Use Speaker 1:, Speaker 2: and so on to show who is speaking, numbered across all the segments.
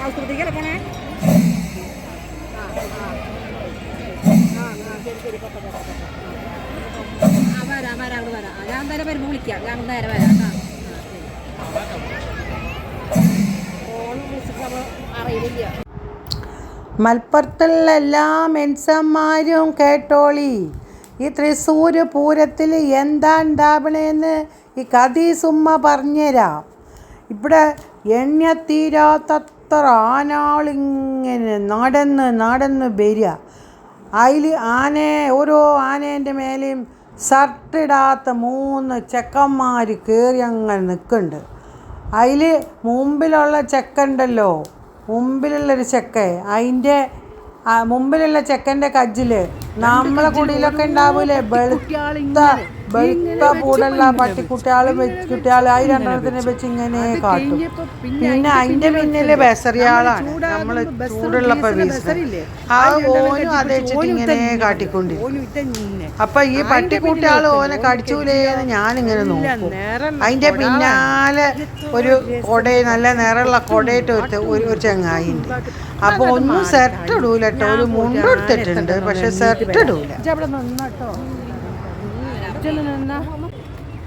Speaker 1: ആസ്പത്രിക്കല്ലേ പോണേ വരാം വരാം അവിടെ വരാം ഞാൻ നേരെ വരുമ്പോൾ വിളിക്കാം ഞാൻ നേരെ വരാം അറിയില്ല
Speaker 2: മലപ്പുറത്തുള്ള എല്ലാ മെൻസന്മാരും കേട്ടോളി ഈ തൃശ്ശൂർ പൂരത്തിൽ എന്താ ഉണ്ടാവണേന്ന് ഈ കഥീസുമ്മ പറഞ്ഞുതരാം ഇവിടെ എണ്ണ തീരാത്തത്ര ആനാളിങ്ങനെ നടന്ന് നടന്ന് വരിക. അതിൽ ആന ഓരോ ആനേന്റെ മേലെയും ഷർട്ടിടാത്ത മൂന്ന് ചെക്കന്മാർ കയറി അങ്ങനെ നിൽക്കുന്നുണ്ട്. അതിൽ മുമ്പിലുള്ള ചെക്കുണ്ടല്ലോ മുമ്പിലുള്ളൊരു ചെക്ക അതിന്റെ മുമ്പിലുള്ള ചെക്കന്റെ കജ്ജിൽ നമ്മളെ കുടിയിലൊക്കെ ഉണ്ടാവൂലേ? വെളുത്ത വെളുത്ത പൂടുള്ള പട്ടിക്കുട്ടികൾ കുട്ടികൾ അത് രണ്ടെണ്ണത്തിനെ വെച്ച് ഇങ്ങനെ കാട്ടും. പിന്നെ അതിന്റെ പിന്നിൽ ബെസറിയാളാണ്. നമ്മൾ ചൂടുള്ളപ്പോ വീശുന്നത് ആ ഓനും അതേ വെച്ചിട്ട് ഇങ്ങനെ കാട്ടിക്കൊണ്ടിരിക്കും. അപ്പൊ ഈ പട്ടിക്കുട്ടിയാൾ ഓനെ കടിച്ചൂലേന്ന് ഞാനിങ്ങനെ നോക്കും. അതിന്റെ പിന്നാലെ ഒരു കൊട നല്ല നിറമുള്ള കൊടയിട്ട് ഒരു ഒരു ചങ്ങായി ഉണ്ട് അപ്പൊ ഒന്നും സെർട്ട് ഇടൂല കേട്ടോ. ഒരു മുണ്ടെടുത്തിട്ടുണ്ട്. പക്ഷെ സെർട്ട് ഇടൂല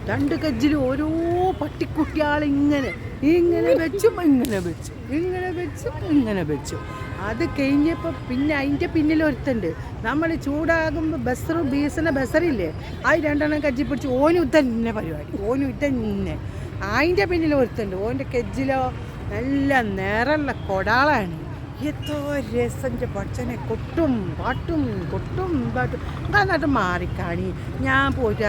Speaker 1: രണ്ട് കജ്ജിൽ ഓരോ പട്ടിക്കുട്ടിയാളിങ്ങനെ ഇങ്ങനെ വെച്ചു ഇങ്ങനെ വെച്ചു ഇങ്ങനെ വെച്ചും ഇങ്ങനെ വെച്ചു. അത് കഴിഞ്ഞപ്പോൾ പിന്നെ അതിന്റെ പിന്നിൽ ഒരുത്തുണ്ട്. നമ്മൾ ചൂടാകുമ്പോൾ ബസ്സറും ബീസിനെ ബസറില്ലേ? അത് രണ്ടെണ്ണം കജ്ജി പിടിച്ച് ഓനും തന്നെ പരിപാടി ഓനും തന്നെ അതിന്റെ പിന്നിൽ ഒരുത്തുണ്ട്. ഓന്റെ കെജ്ജിലോ നല്ല നിറമുള്ള കൊടാളാണ്. എത്തോ രസന്റെ പച്ചനെ കൊട്ടും പാട്ടും കൊട്ടും പാട്ടും. നന്നായിട്ട് മാറിക്കാണി? ഞാൻ പോയിട്ട്